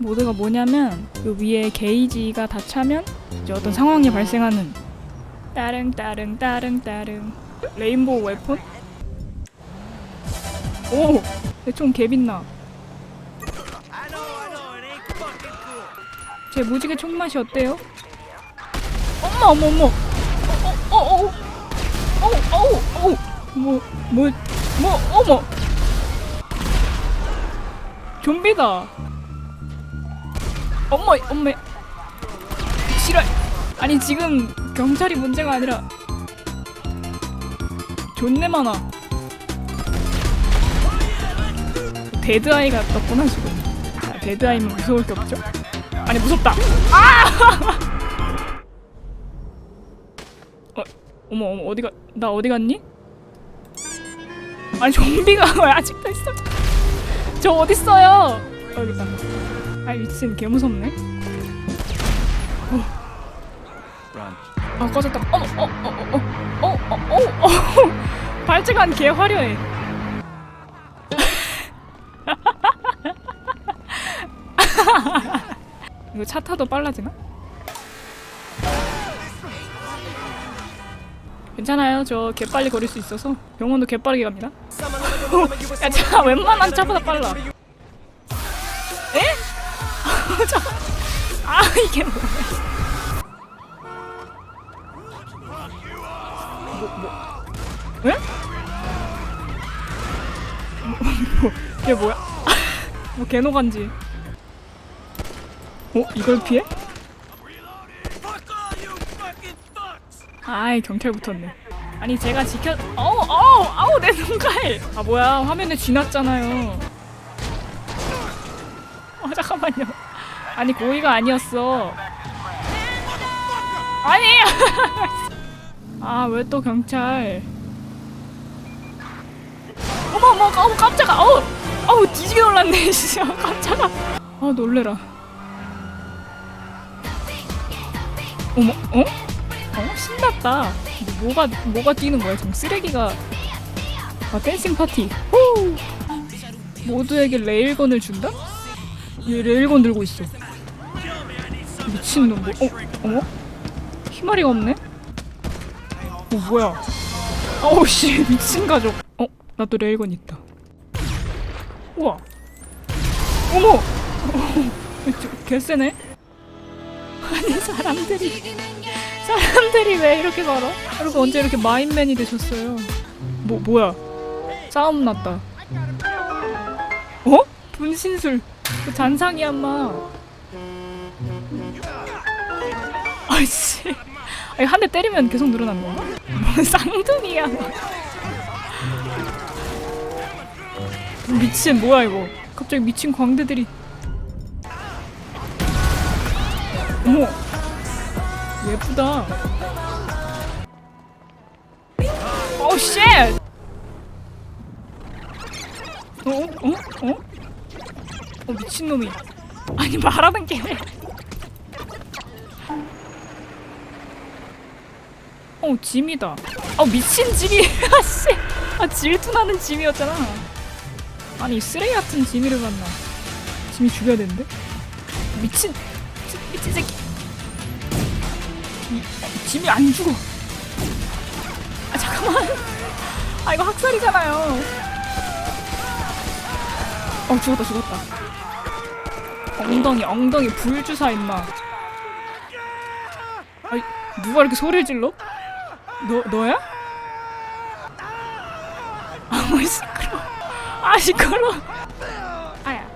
모드가 뭐냐면 그 위에 게이지가 다 차면 이제 어떤 상황이 발생하는 따릉 따릉 따릉 따릉 레인보우 웨폰? 오! 내총 개빛나 제 무지개 총 맛이 어때요? 엄마 어머 어머 어어어 어 어 어어 뭐뭐 뭐 어머 좀비다 엄마 엄마. 싫어. 아니 지금 경찰이 문제가 아니라 존내 많아. 데드아이가 떴구나 지금. 아, 데드아이면 무서울 게 없죠. 아니 무섭다. 아! 어, 어머 어머 어디가 나 어디 갔니? 아니 좀비가 왜 아직도 있어. 저 어디 있어요? 어 여기다 아 미친 개 무섭네. 아 꺼졌다. 어머 어어어어어어어 발재간 개 화려해. 이거 차 타도 빨라지나? 괜찮아요. 저 개빨리 걸을 수 있어서. 병원도 개빠르게 갑니다. 야 차 웬만한 차보다 빨라. 에? 저- 아 이게 뭐야 왜? 뭐, 얘 뭐야? 뭐 개노간지. 어? 이걸 피해? 아이 경찰 붙었네. 아니 제가 지켜. 어우 어우 아우 내 눈깔. 아 뭐야 화면에 쥐 났잖아요. 어 잠깐만요. 아니 고의가 아니었어. 아니. 아왜 또 경찰? 어머 어머 어머 깜짝아. 어우 어우 뒤지게 놀랐네 진짜. 깜짝아. 아 놀래라. 어머 어? 어? 신났다. 근데 뭐가 뭐가 뛰는 거야? 지금 쓰레기가. 아 댄싱 파티. 후 모두에게 레일건을 준다? 얘 레일건 들고 있어 미친놈 뭐 어? 어머? 희마리가 없네? 어 뭐야 어우 씨 미친 가족 어? 나도 레일건 있다 우와 어머 저, 개쎄네 아니 사람들이 사람들이 왜 이렇게 걸어? 그리고 언제 이렇게 마인맨이 되셨어요 뭐 뭐야 싸움 났다 어? 분신술 그 잔상이 엄마 아이씨 아니 한대 때리면 계속 늘어나는 건가? 뭐 쌍둥이야 미친 뭐야 이거 갑자기 미친 광대들이 어머 예쁘다 오 쉣! 어? 어? 어? 어 미친놈이 아니 말하는 게 어 짐이다. 어 미친 짐이. 아씨. 아 질투나는 짐이었잖아. 아니 이 쓰레기 같은 지미를 만나. 지미 죽여야 되는데? 미친. 지, 미친 새끼. 이, 지미 안 죽어. 아 잠깐만. 아 이거 학살이잖아요. 어 죽었다 죽었다. 엉덩이 엉덩이 불주사 임마. 아이 누가 이렇게 소리를 질러? 너 너야? 아무 시끄러. 아 시끄러. 아야.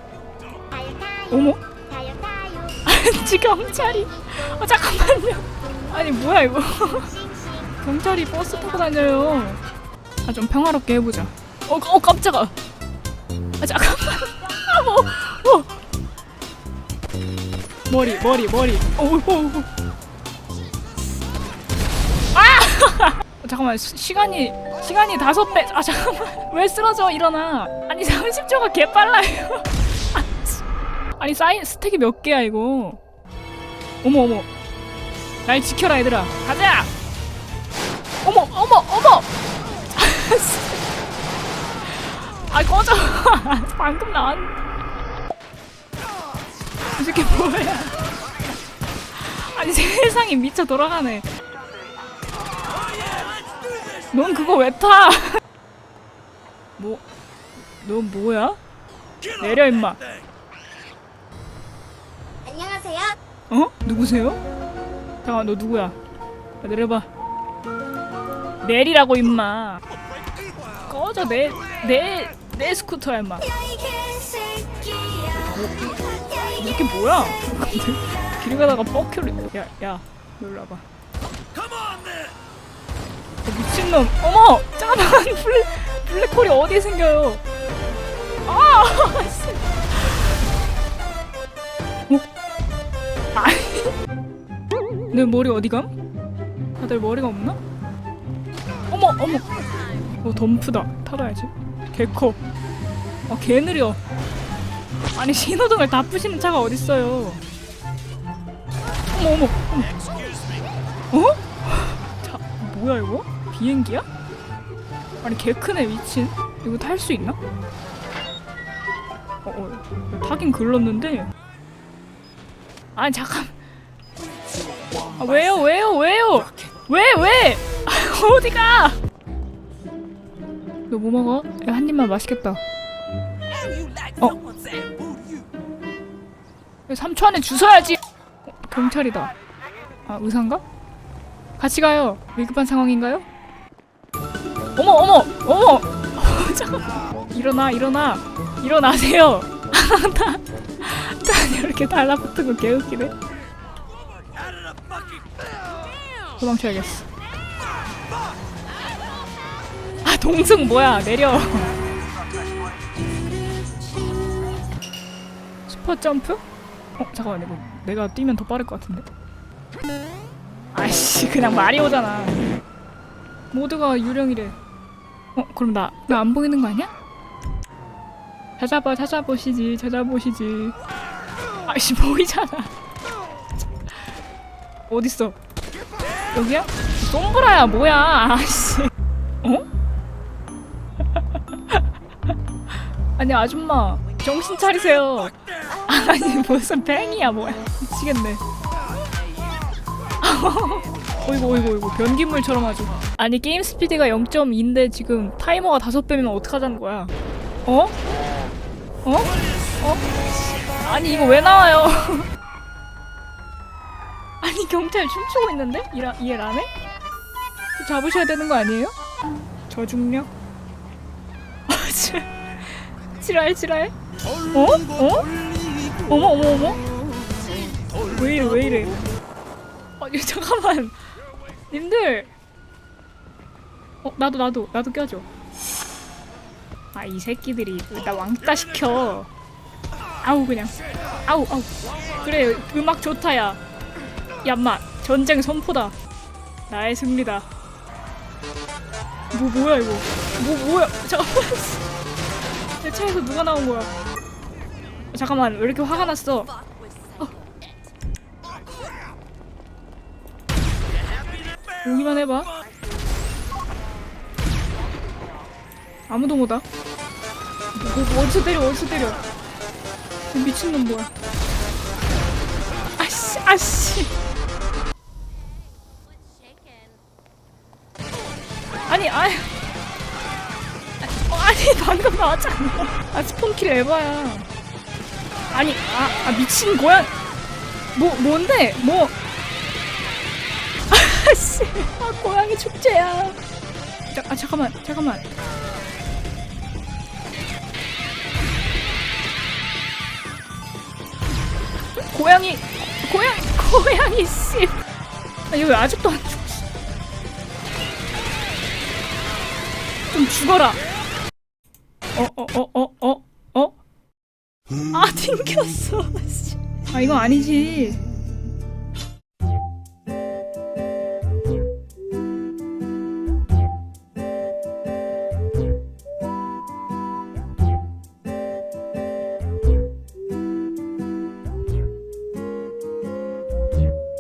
어머? 지 경찰이. 아 잠깐만요. 아니 뭐야 이거? 경찰이 버스 타고 다녀요. 아 좀 평화롭게 해보자. 어, 어 깜짝아. 아 잠깐만. 아 뭐, 뭐. 머리 머리 머리. 어, 어, 어. 잠깐만 시, 시간이 시간이 다섯 배. 아 잠깐만 왜 쓰러져 일어나? 아니 30초가 개 빨라요. 아, 씨. 아니 사인 스택이 몇 개야 이거? 어머 어머. 날 지켜라 얘들아. 가자. 어머 어머 어머. 아 꺼져. 방금 나왔. 이 새끼 뭐야? 아니 세상이 미쳐 돌아가네. 넌 그거 왜 타? 뭐? 넌 뭐야? 내려 임마. 안녕하세요. 어? 누구세요? 잠깐 너 누구야? 야, 내려봐. 내리라고 임마. 꺼져 내 내 내 스쿠터야 임마. 이게 뭐야? 길 가다가 뻑큐를 야야 와봐. 어, 미친놈 어머 짜만 블랙 블랙홀이 어디에 생겨요? 아 씨. 어? 아니 내 머리 어디 감? 다들 머리가 없나? 어머 어머 어 덤프다 타봐야지 개커 아 개 느려 아니 신호등을 다 부시는 차가 어딨어요 어머 어머 어? 자 뭐야 이거? 비행기야? 아니 개 크네 미친 이거 탈 수 있나? 어, 어 타긴 글렀는데 아니 잠깐 아, 왜요 왜요 왜요 왜 왜? 어디가? 너 뭐 먹어? 야, 한 입만 맛있겠다. 어? 3초 안에 주워야지. 어, 경찰이다. 아 의사인가? 같이 가요. 위급한 상황인가요? 어머 어머 어머. 잠깐. 일어나 일어나 일어나세요. 다, 다 이렇게 달라붙은 거 개웃기네. 도망쳐야겠어. 아 동승 뭐야 내려. 슈퍼 점프? 어 잠깐만 이거 내가 뛰면 더 빠를 것 같은데. 아이씨 그냥 말이 오잖아. 모두가 유령이래. 어 그럼 나 나 안 보이는 거 아니야? 찾아봐 찾아보시지 찾아보시지. 아이씨 보이잖아. 어딨어? 여기야? 똥브라야 뭐야 아씨 어? 아니 아줌마 정신 차리세요 아니 무슨 팽이야 뭐야 미치겠네 어이구 어이구 어이구 변기물처럼 아주 아니 게임 스피드가 0.2인데 지금 타이머가 5배면 어떡하자는 거야 어? 어? 어? 아니 이거 왜 나와요 아니 경찰 춤추고 있는데? 이라, 이해라네? 잡으셔야 되는 거 아니에요? 저중력? 아, 지- 지랄 지랄? 어? 어? 어머 어머 어머? 왜 이래 왜 이래? 아니 잠깐만 님들. 어 나도 나도 나도 껴줘. 아 이 새끼들이 나 왕따 시켜. 아우 그냥. 아우 아우. 그래 음악 좋다 야. 얌마 전쟁 선포다. 나의 승리다. 뭐 뭐야 이거? 뭐 뭐야? 잠깐만. 내 차에서 누가 나온 거야? 어, 잠깐만 왜 이렇게 화가 났어 어. 오기만 해봐. 아무도 못 와. 뭐, 뭐 어디서 때려 어디서 때려. 이 미친놈 뭐야. 아씨 아씨. 아니 아어 아니 방금 나왔잖아? 아 스폰킬 에바야. 아니 아, 아 미친 고양 뭐 뭔데? 뭐 아씨 아 고양이 축제야. 자, 아 잠깐만 잠깐만. 고양이 고양이 고양이 씨. 아, 얘왜 아직도 안 죽었어 좀 죽어라. 어 어 어 어어 어? 아 튕겼어 씨. 아 이거 아니지